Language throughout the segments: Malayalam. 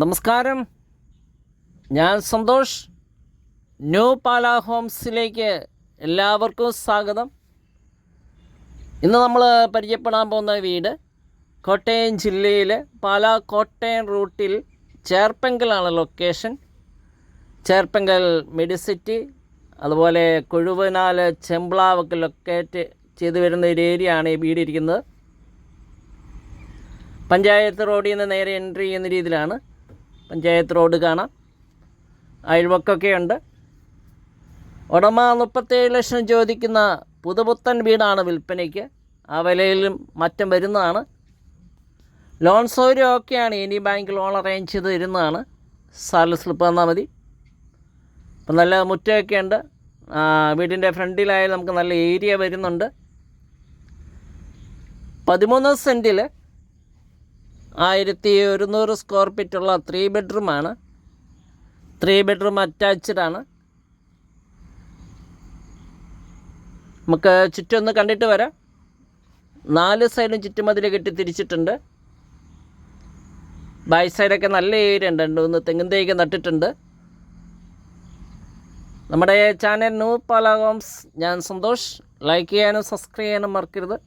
നമസ്കാരം. ഞാൻ സന്തോഷ്. ന്യൂ പാല ഹോംസിലേക്ക് എല്ലാവർക്കും സ്വാഗതം. ഇന്ന് നമ്മൾ പരിചയപ്പെടാൻ പോകുന്ന വീട് കോട്ടയം ജില്ലയിൽ പാല കോട്ടയം റൂട്ടിൽ ചേർപ്പെങ്കലാണ് ലൊക്കേഷൻ. ചേർപ്പെങ്കൽ മെഡിസിറ്റി അതുപോലെ കൊഴുവനാൽ ചെമ്പ്ളാവൊക്കെ ലൊക്കേറ്റ് ചെയ്തു വരുന്ന ഒരു ഏരിയ ആണ് ഈ വീട് ഇരിക്കുന്നത് പഞ്ചായത്ത് റോഡിൽ നിന്ന് നേരെ എൻട്രി ചെയ്യുന്ന രീതിയിലാണ്. പഞ്ചായത്ത് റോഡ് കാണാം. അയൽവക്കൊക്കെയുണ്ട് ഉടമ മുപ്പത്തേഴ് ലക്ഷം ചോദിക്കുന്ന പുതുപുത്തൻ വീടാണ് വിൽപ്പനയ്ക്ക്. ആ വിലയിലും മറ്റും വരുന്നതാണ്. ലോൺ സൗകര്യമൊക്കെയാണ് ഇനി ബാങ്ക് ലോൺ അറേഞ്ച് ചെയ്ത് തരുന്നതാണ്. സാലറി സ്ലിപ്പ് തന്നാൽ മതി. അപ്പം നല്ല മുറ്റമൊക്കെ ഉണ്ട്. വീടിന്റെ ഫ്രണ്ടിലായാലും നമുക്ക് നല്ല ഏരിയ വരുന്നുണ്ട്. പതിമൂന്ന് സെന്റിൽ ആയിരത്തി ഒരുന്നൂറ് സ്ക്വയർ ഫീറ്റുള്ള ത്രീ ബെഡ്റൂമാണ് ത്രീ ബെഡ്റൂം അറ്റാച്ച്ഡ് ആണ്. നമുക്ക് ചുറ്റും ഒന്ന് കണ്ടിട്ട് വരാം. നാല് സൈഡും ചുറ്റുമതിൽ കെട്ടി തിരിച്ചിട്ടുണ്ട്. ബൈ സൈഡൊക്കെ നല്ല ഏരിയ ഉണ്ട്. രണ്ട് മൂന്ന് തെങ്ങും തേക്ക് നട്ടിട്ടുണ്ട്. നമ്മുടെ ചാനൽ ന്യൂ പാല ഹോംസ് ഞാൻ സന്തോഷ്. ലൈക്ക് ചെയ്യാനും സബ്സ്ക്രൈബ് ചെയ്യാനും മറക്കരുത്.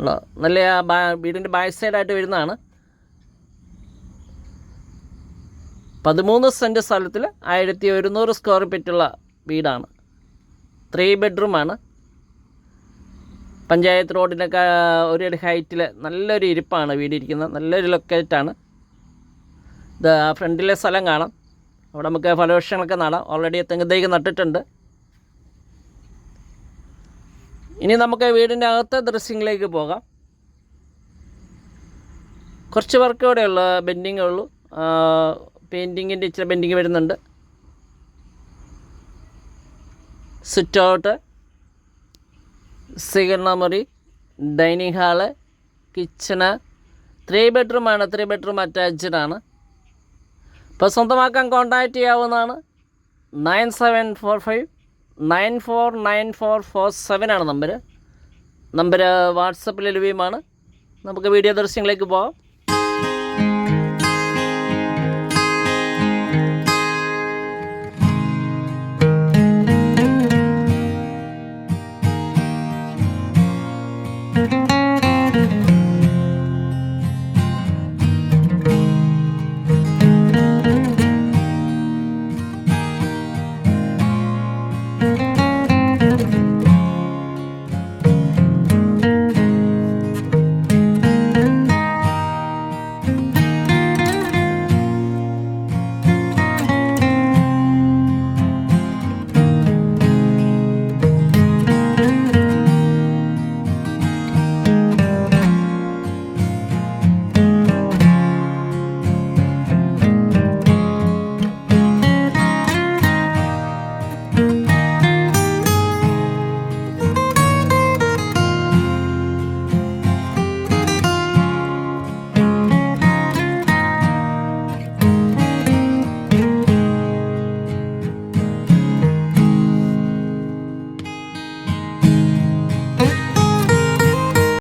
ഉള്ള നല്ല ആ വീടിന്റെ ബാക്ക് സൈഡായിട്ട് വരുന്നതാണ്. പതിമൂന്ന് സെന്റ് സ്ഥലത്തിൽ ആയിരത്തി ഒരുന്നൂറ് സ്ക്വയർ ഫീറ്റുള്ള വീടാണ്. ത്രീ ബെഡ്റൂമാണ് പഞ്ചായത്ത് റോഡിനൊക്കെ ഒരു ഹൈറ്റിൽ നല്ലൊരു ഇരിപ്പാണ് വീടിരിക്കുന്നത്. നല്ലൊരു ലൊക്കേറ്റാണ് ഇത് ഫ്രണ്ടിലെ സ്ഥലം കാണാം. അവിടെ നമുക്ക് ഫലവൃക്ഷങ്ങളൊക്കെ നടാം. ഓൾറെഡി തെങ്ങുതേക്ക് നട്ടിട്ടുണ്ട്. ഇനി നമുക്ക് വീടിന്റെ അകത്തെ ദൃശ്യങ്ങളിലേക്ക് പോകാം. കുറച്ച് വർക്ക് ഇവിടെ ഉള്ളു ബെൻഡിങ്ങേ ഉള്ളൂ. പെയിന്റിങ്ങിന്റെ ഇച്ചിരി ബെൻഡിങ് വരുന്നുണ്ട്. സിറ്റ് ഔട്ട് സ്വീകരണ മുറി ഡൈനിങ് ഹാൾ കിച്ചണ് ത്രീ ബെഡ്റൂമാണ് ത്രീ ബെഡ്റൂം അറ്റാച്ച്ഡ് ആണ്. ഇപ്പോൾ സ്വന്തമാക്കാൻ കോൺടാക്റ്റ് ചെയ്യാവുന്നതാണ്. Nine seven four five nine four nine four four seven ആണ് നമ്പർ നമ്പർ വാട്സപ്പിൽ ലഭ്യമാണ്. നമുക്ക് വീഡിയോ ദൃശ്യങ്ങളിലേക്ക് പോവാം.